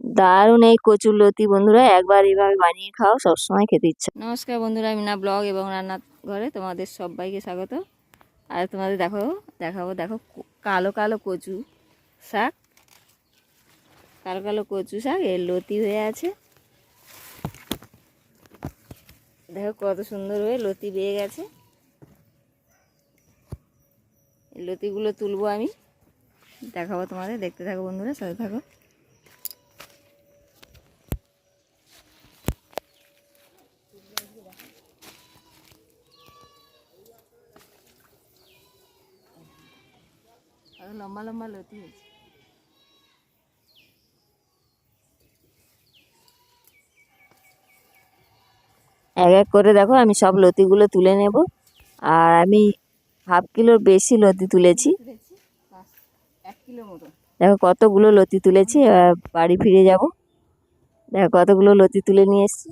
দারুণ এই কচুর লতি বন্ধুরা, একবার এভাবে বানিয়ে খাও, সবসময় খেতে ইচ্ছা নমস্কার বন্ধুরা, আমি না ব্লগ এবং রান্নার ঘরে তোমাদের সবাইকে স্বাগত। আর তোমাদের দেখো দেখাবো, দেখো, কালো কালো কচু শাক, কালো কালো কচু শাক, এর লতি হয়ে আছে। দেখো কত সুন্দর হয়ে লতি বেয়ে গেছে। লতিগুলো তুলবো আমি। দেখাবো তোমাদের, দেখতে থাকো বন্ধুরা, সাথে থাকো। লম্বা লম্বা লতি হয়েছে। এক এক করে দেখো আমি সব লতিগুলো তুলে নেব। আর আমি হাফ কিলোর বেশি লতি তুলেছি। দেখো কতগুলো লতি তুলেছি বাড়ি ফিরে যাব। দেখো কতগুলো লতি তুলে নিয়ে এসেছি।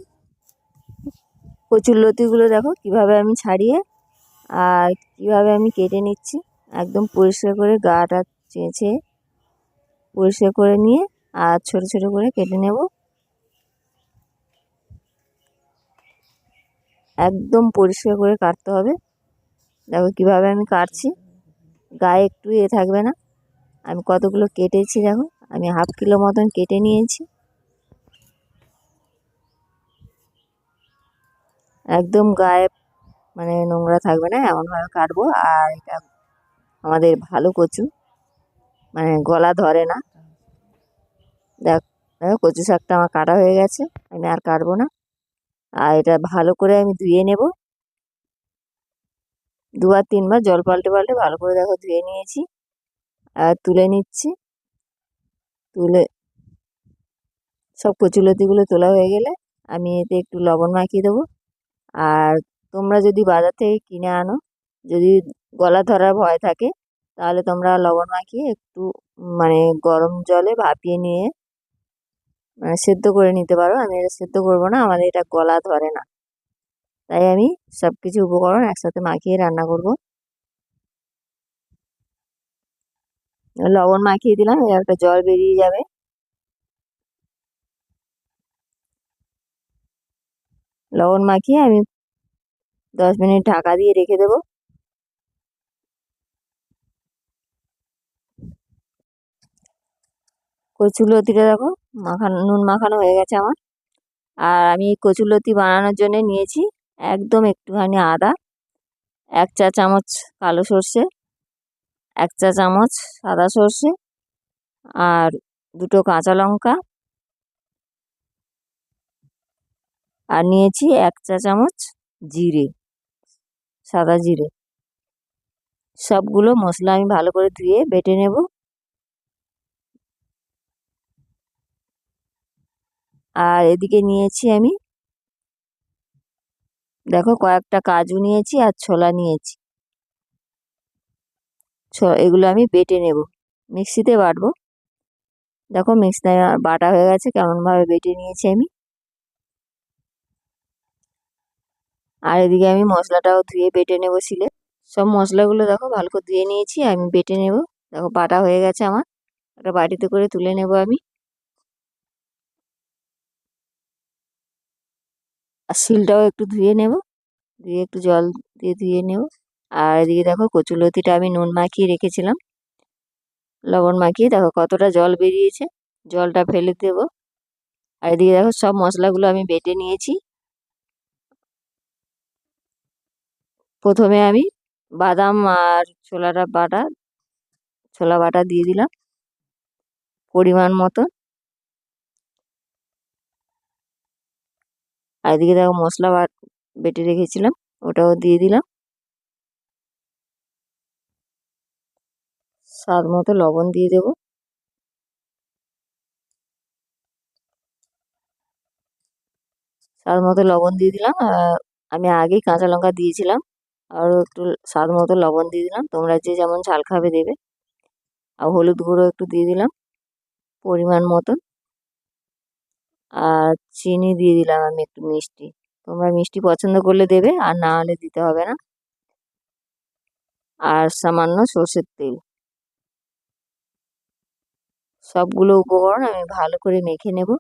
প্রচুর লতিগুলো দেখো কীভাবে আমি ছাড়িয়ে আর কীভাবে আমি কেটে নিচ্ছি। একদম পরিষ্কার করে গাটা চেঁচে পরিষ্কার করে নিয়ে আর ছোট ছোট করে কেটে নেব। একদম পরিষ্কার করে কাটতে হবে। দেখো কীভাবে আমি কাটছি। গায়ে একটু এ থাকবে না। আমি কতগুলো কেটেছি দেখো। আমি হাফ কিলো মতন কেটে নিয়েছি। একদম গায়ে মানে নোংরা থাকবে না, এমনভাবে কাটবো। আর এটা আমাদের ভালো কচু। মানে গলা ধরে না। দেখ কচু শাকটা আমার কাটা হয়ে গেছে, আমি আর কাটবো না। আর এটা ভালো করে আমি ধুয়ে নেব। দুবার, তিনবার জল পাল্টে পাল্টে ভালো করে দেখো ধুয়ে নিয়েছি। আর তুলে নিচ্ছি। তুলে সব কচুলতিগুলো তোলা হয়ে গেলে আমি এতে একটু লবণ মাখিয়ে দেবো। আর তোমরা যদি বাজার থেকে কিনে আনো যদি গলা ধরার ভয় থাকে, তাহলে তোমরা লবণ মাখিয়ে একটু মানে গরম জলে ভাপিয়ে নিয়ে মানে সেদ্ধ করে নিতে পারো। আমি এটা সেদ্ধ করব না, আমাদের এটা গলা ধরে না। তাই আমি সব কিছু উপকরণ একসাথে মাখিয়ে রান্না করব। লবণ মাখিয়ে দিলাম, এবার একটা জল বেরিয়ে যাবে। লবণ মাখিয়ে আমি দশ মিনিট ঢাকা দিয়ে রেখে দেবো। কচুলতিটা দেখো, মাখানো, নুন মাখানো হয়ে গেছে আমার। আর আমি এই কচুলতি বানানোর জন্য নিয়েছি একদম একটুখানি আদা, এক চা চামচ কালো সর্ষে, এক চা চামচ সাদা সর্ষে আর দুটো কাঁচা লঙ্কা। আর নিয়েছি এক চা চামচ জিরে, সাদা জিরে। সবগুলো মশলা আমি ভালো করে ধুয়ে বেটে নেব। আর এদিকে নিয়েছি আমি, দেখো কয়েকটা কাজু নিয়েছি আর ছোলা নিয়েছি। এগুলো আমি বেটে নেব, মিক্সিতে বাটবো। দেখো মিক্সিতে বাটা হয়ে গেছে, কেমনভাবে বেটে নিয়েছি আমি। আর এদিকে আমি মশলাটাও ধুয়ে বেটে নেব শিলে। সব মশলাগুলো দেখো ভালো করে ধুয়ে নিয়েছি, আমি বেটে নেব। দেখো বাটা হয়ে গেছে আমার, একটা বাটিতে করে তুলে নেব আমি। আর শিলটাও একটু ধুয়ে নেব। ধুয়ে একটু জল দিয়ে ধুয়ে নেব। আর এদিকে দেখো কচুলতিটা আমি নুন মাখিয়ে রেখেছিলাম। লবণ মাখিয়ে দেখো কতটা জল বেরিয়েছে। জলটা ফেলে দেবো। আর এদিকে দেখো সব মশলাগুলো আমি বেটে নিয়েছি। প্রথমে আমি বাদাম আর ছোলাটা বাটা, ছোলা বাটা দিয়ে দিলাম। পরিমাণ মতো। আর এদিকে দেখো মশলা বাট বেটে রেখেছিলাম, ওটাও দিয়ে দিলাম। স্বাদ মতো লবণ দিয়ে দেবো। স্বাদ মতো লবণ দিয়ে দিলাম। আমি আগেই কাঁচা লঙ্কা দিয়েছিলাম, আরও একটু স্বাদ মতো লবণ দিয়ে দিলাম। তোমরা যে যেমন ঝাল খাবে দেবে। আর হলুদ গুঁড়ো একটু দিয়ে দিলাম, পরিমাণ মতন। আর চিনি দিয়ে দিলাম আমি একটু মিষ্টি। তোমরা মিষ্টি পছন্দ করলে দেবে, আর না হলে দিতে হবে না। আর সামান্য সর্ষের তেল। সবগুলো উপকরণ আমি ভালো করে মেখে নেব।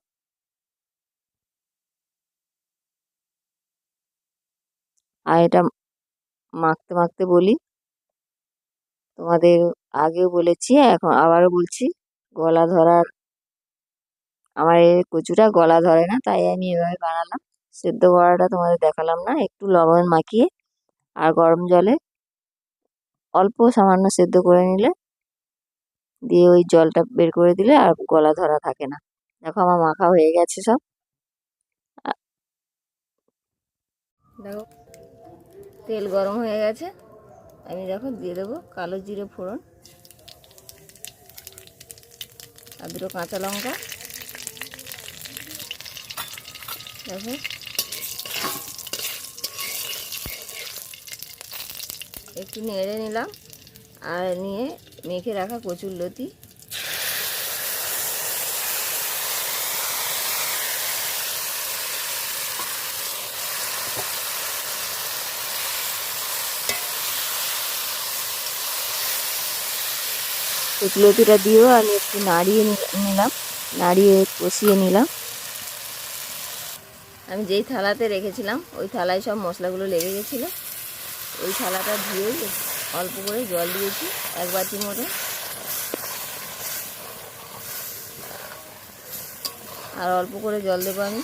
আর এটা মাখতে মাখতে বলি। তোমাদের আগেও বলেছি, এখন আবারও বলছি, গলা ধরার আমার এই কচুটা গলা ধরে না, তাই আমি এভাবে বানালাম। সেদ্ধ করাটা তোমাদের দেখালাম না, একটু লবণ মাখিয়ে আর গরম জলে অল্প সামান্য সেদ্ধ করে নিলে দিয়ে ওই জলটা বের করে দিলে আর গলা ধরা থাকে না। দেখো আমার মাখা হয়ে গেছে সব। দেখো, তেল গরম হয়ে গেছে। আমি দেখো দিয়ে দেবো কালো জিরে ফোড়ন আর দুটো কাঁচা লঙ্কা। একটু নেড়ে নিলাম আর নিয়ে মেখে রাখা কচুর লতি। কচুলতিটা দিয়েও আমি একটু নাড়িয়ে নিলাম, নাড়িয়ে কষিয়ে নিলাম। আমি যেই থালাতে রেখেছিলাম, ওই থালায় সব মশলাগুলো লেগে গেছিল। ওই থালাটা ধুয়েই অল্প করে জল দিয়েছি, এক বাটির মতো। আর অল্প করে জল দেবো আমি।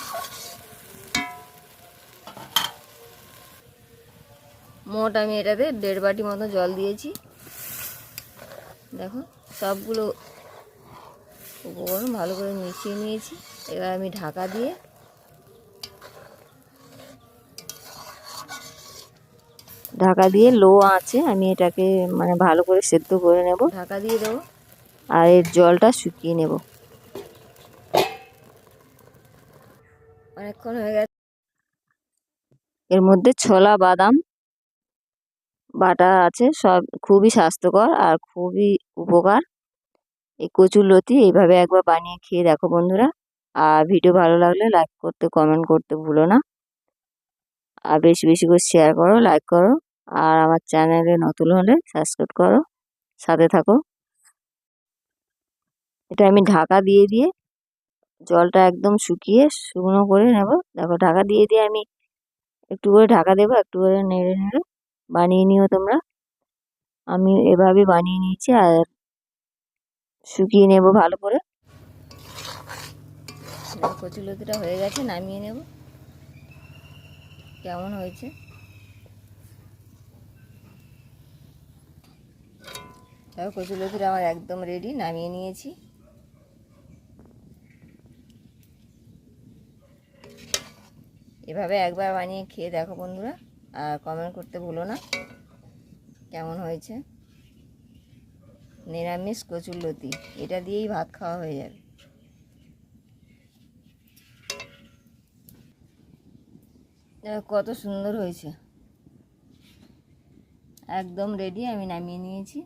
মোট আমি এটাতে দেড় বাটি মতো জল দিয়েছি। দেখো, সবগুলো উপকরণ ভালো করে মিশিয়ে নিয়েছি। এবার আমি ঢাকা দিয়ে ঢাকা দিয়ে লো আছে আমি এটাকে মানে ভালো করে সেদ্ধ করে নেব। ঢাকা দিয়ে দেবো। আর এর জলটা শুকিয়ে নেব। অনেকক্ষণ হয়ে গেছে। এর মধ্যে ছোলা বাদাম বাটা আছে সব খুবই স্বাস্থ্যকর আর খুবই উপকার। এই কচুর লতি এইভাবে একবার বানিয়ে খেয়ে দেখো বন্ধুরা। আর ভিডিও ভালো লাগলে লাইক করতে কমেন্ট করতে ভুলো না। আর বেশি বেশি করে শেয়ার করো লাইক করো আর আমার চ্যানেলে নতুন হলে সাবস্ক্রাইব করো, সাথে থাকো। এটা আমি ঢাকা দিয়ে দিয়ে জলটা একদম শুকিয়ে শুকনো করে নেব। দেখো ঢাকা দিয়ে দিয়ে আমি একটু করে ঢাকা দেবো, একটু করে নেড়ে নেড়ে বানিয়ে নিও তোমরা। আমি এভাবে বানিয়ে নিয়েছি আর শুকিয়ে নেব ভালো করে। কচুলতিটা হয়ে গেছে, নামিয়ে নেব। কেমন হয়েছে? দেখো কচুলতিটা আমার একদম রেডি নামিয়ে নিয়েছি। এভাবে একবার বানিয়ে খেয়ে দেখো বন্ধুরা, আর কমেন্ট করতে ভুলো না কেমন হয়েছে। নিরামিষ কচুর লতি, এটা দিয়েই ভাত খাওয়া হয়ে যাবে। কত সুন্দর হয়েছে। একদম রেডি আমি নামিয়ে নিয়েছি।